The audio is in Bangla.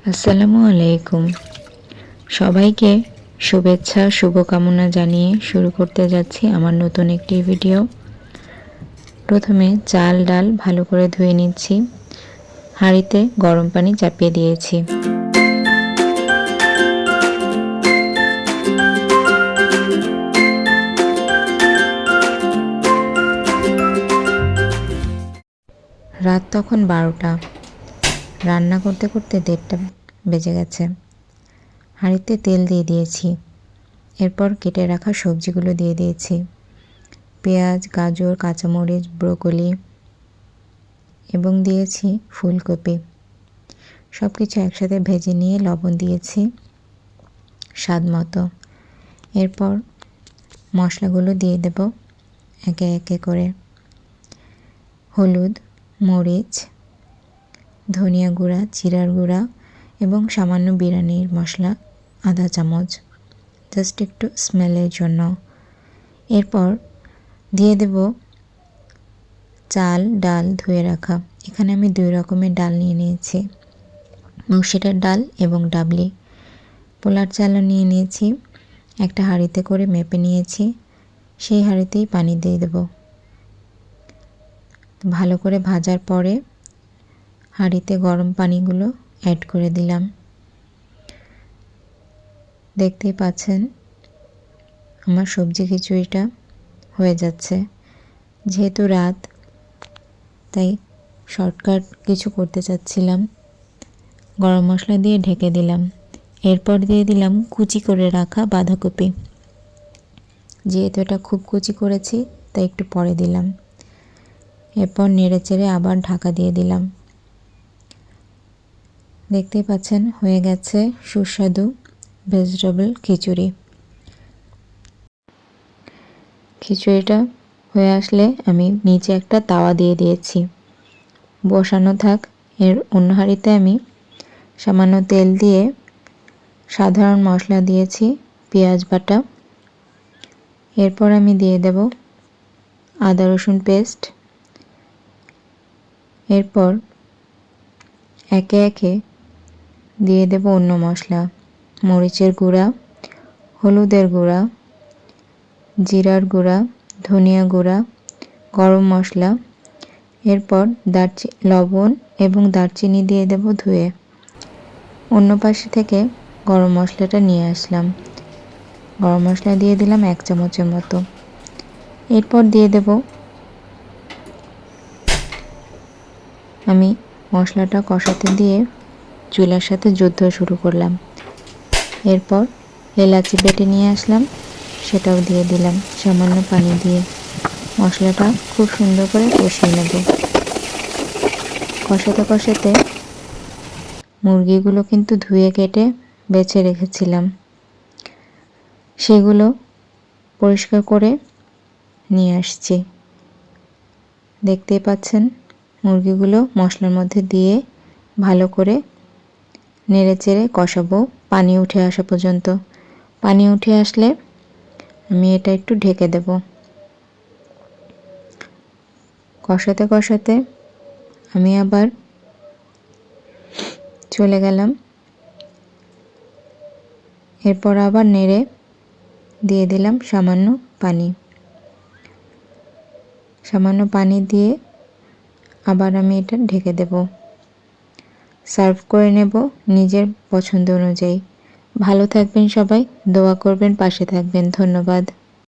আসসালামু আলাইকুম। সবাইকে শুভেচ্ছা, শুভকামনা জানিয়ে শুরু করতে যাচ্ছি আমার নতুন একটি ভিডিও। প্রথমে চাল, ডাল ভালো করে ধুয়ে নিচ্ছি। হাঁড়িতে গরম পানি চাপিয়ে দিয়েছি। রাত তখন বারোটা। রান্না করতে করতে দেড়টা বেজে গেছে। হাঁড়িতে তেল দিয়ে দিয়েছি। এরপর কেটে রাখা সবজিগুলো দিয়ে দিয়েছি। পেঁয়াজ, গাজর, কাঁচামরিচ, ব্রোকলি এবং দিয়েছি ফুলকপি। সব কিছু একসাথে ভেজে নিয়ে লবণ দিয়েছি স্বাদ মতো। এরপর মশলাগুলো দিয়ে দেব একে একে করে। হলুদ, মরিচ ধনিয়া গুঁড়া, জিরার গুঁড়া এবং সামান্য বিরিয়ানির মশলা, আধা চামচ। জাস্ট একটু স্মেলের জন্য। এরপর দিয়ে দেব চাল, ডাল ধুয়ে রাখা। এখানে আমি দুই রকমের ডাল নিয়ে নিয়েছি। মসুরের ডাল এবং ডাবলি। পোলার চালও নিয়ে নিয়েছি। একটা হাঁড়িতে করে মেপে নিয়েছি। সেই হাঁড়িতেই পানি দিয়ে দেব। ভালো করে ভাজার পরে হাঁড়িতে গরম পানিগুলো অ্যাড করে দিলাম। দেখতেই পাচ্ছেন, আমার সবজি খিচুড়িটা হয়ে যাচ্ছে। যেহেতু রাত, তাই শর্টকাট কিছু করতে চাচ্ছিলাম। গরম মশলা দিয়ে ঢেকে দিলাম। এরপর দিয়ে দিলাম কুচি করে রাখা বাঁধাকপি। যেহেতু এটা খুব কুচি করেছি, তাই একটু পরে দিলাম। এরপর নেড়ে চেড়ে আবার ঢাকা দিয়ে দিলাম। দেখতেই পাচ্ছেন, হয়ে গেছে সুস্বাদু ভেজিটেবল খিচুড়ি। খিচুড়িটা হয়ে আসলে আমি নিচে একটা তাওয়া দিয়ে দিয়েছি। বসানো থাক, এর অন্য হাঁড়িতে আমি সামান্য তেল দিয়ে সাধারণ মশলা দিয়েছি, পেঁয়াজ বাটা। এরপর আমি দিয়ে দেব আদা রসুন পেস্ট। এরপর একে একে দিয়ে দেব অন্য মশলা। মরিচের গুঁড়া, হলুদের গুঁড়া, জিরার গুঁড়া, ধনিয়া গুঁড়া, গরম মশলা, এরপর দারচি, লবণ এবং দারচিনি দিয়ে দেব ধুয়ে। অন্য পাশে থেকে গরম মশলাটা নিয়ে আসলাম। গরম মশলা দিয়ে দিলাম এক চামচের মতো। এরপর দিয়ে দেব আমি মশলাটা কষাতে দিয়ে চুলার সাথে যুদ্ধ শুরু করলাম। এরপর এলাচি বেটে নিয়ে আসলাম, সেটাও দিয়ে দিলাম সামান্য পানি দিয়ে। মশলাটা খুব সুন্দর করে কষিয়ে নেব। কষাতে কষাতে মুরগিগুলো কিন্তু ধুয়ে কেটে বেছে রেখেছিলাম। সেগুলো পরিষ্কার করে নিয়ে আসছি। দেখতেই পাচ্ছেন, মুরগিগুলো মশলার মধ্যে দিয়ে ভালো করে নেড়ে চেড়ে কষাবো, পানি উঠে আসা পর্যন্ত। পানি উঠে আসলে আমি এটা একটু ঢেকে দেব। কষাতে কষাতে আমি আবার চলে গেলাম। এরপর আবার নেড়ে দিয়ে দিলাম সামান্য পানি। সামান্য পানি দিয়ে আবার আমি এটা ঢেকে দেব। সার্ভ করে নেব নিজের পছন্দ অনুযায়ী। ভালো থাকবেন সবাই দোয়া করবেন পাশে থাকবেন। ধন্যবাদ।